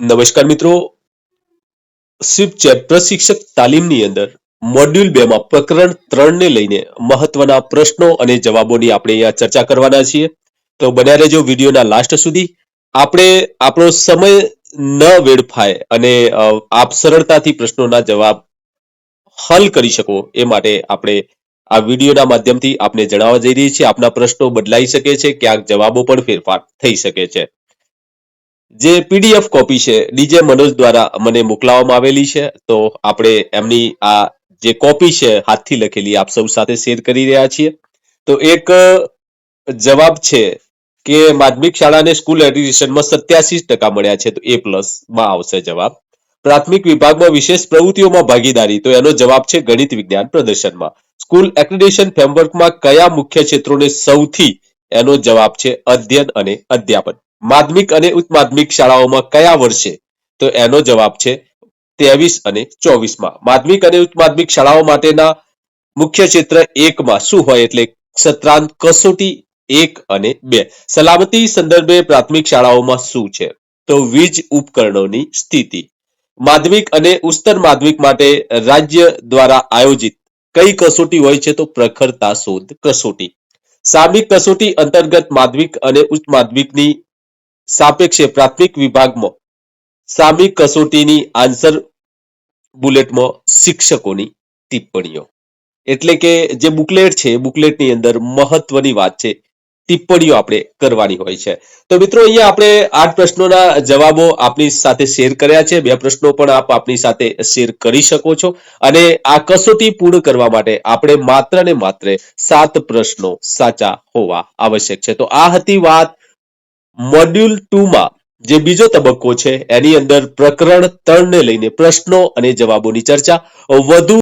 નમસ્કાર મિત્રો. Sweep chapter પ્રશિક્ષક તાલીમની અંદર મોડ્યુલ બે માં પ્રકરણ ત્રણ ને લઈને મહત્વના પ્રશ્નો અને જવાબોની આપણે અહીંયા ચર્ચા કરવાના છીએ. તો બન્યા રહેજો વિડીયોના લાસ્ટ સુધી. આપણે આપણો સમય ન વેડફાય અને આપ સરળતાથી પ્રશ્નોના જવાબ હલ કરી શકો એ માટે આપણે આ વિડીયોના માધ્યમથી આપને જણાવવા જઈ રહી છીએ. આપના પ્રશ્નો બદલાઈ શકે છે, ક્યાંક જવાબો પણ ફેરફાર થઈ શકે છે. જે પીડીએફ કોપી છે, ડીજે મનોજ દ્વારા મને મોકલાવવામાં આવેલી છે. તો આપણે એમની આ જે કોપી છે, હાથથી લખેલી, આપ સૌ સાથે શેર કરી રહ્યા છીએ. તો એક જવાબ છે કે માધ્યમિક શાળાને સ્કૂલ એડ્યુકેશનમાં સત્યાસી ટકા મળ્યા છે, તો એ પ્લસમાં આવશે જવાબ. પ્રાથમિક વિભાગમાં વિશેષ પ્રવૃત્તિઓમાં ભાગીદારી, તો એનો જવાબ છે ગણિત વિજ્ઞાન પ્રદર્શનમાં. સ્કૂલ એક્રેડિશન ફ્રેમવર્કમાં કયા મુખ્ય ક્ષેત્રોને સૌથી એનો જવાબ છે અધ્યયન અને અધ્યાપન? માધ્યમિક અને ઉચ્ચ માધ્યમિક શાળાઓમાં કયા વર્ષે? તો એનો જવાબ છે ત્રેવીસ અને ચોવીસમાં. માધ્યમિક અને ઉચ્ચ માધ્યમિક શાળાઓ માટેના મુખ્ય ક્ષેત્ર એકમાં શું હોય એટલે સત્રાંત કસોટી એક અને બે. સલામતી સંદર્ભે પ્રાથમિક શાળાઓમાં શું છે? તો વીજ ઉપકરણોની સ્થિતિ. માધ્યમિક અને ઉચ્ચતર માધ્યમિક માટે રાજ્ય દ્વારા આયોજિત કઈ કસોટી હોય છે? તો પ્રખરતા શોધ કસોટી. સામિક કસોટી અંતર્ગત માધ્યમિક અને ઉચ્ચ માધ્યમિકની સાપેક્ષે પ્રાથમિક વિભાગમાં સામી કસોટીની આન્સર બુલેટમાં શિક્ષકોની ટિપ્પણીઓ. એટલે કે જે બુકલેટ છે, એ બુકલેટની અંદર મહત્વની વાત છે, ટિપ્પણીઓ આપણે કરવાની હોય છે. તો મિત્રો, અહીંયા આપણે આઠ પ્રશ્નોના જવાબો આપની સાથે શેર કર્યા છે. બે પ્રશ્નો પણ આપ આપની સાથે શેર કરી શકો છો. અને આ કસોટી પૂર્ણ કરવા માટે આપણે માત્ર ને માત્ર સાત પ્રશ્નો સાચા હોવા આવશ્યક છે. તો આ હતી વાત મોડ્યુલ ટુ માં જે બીજો તબક્કો છે, એની અંદર પ્રકરણ ત્રણ ને લઈને પ્રશ્નો અને જવાબોની ચર્ચા. વધુ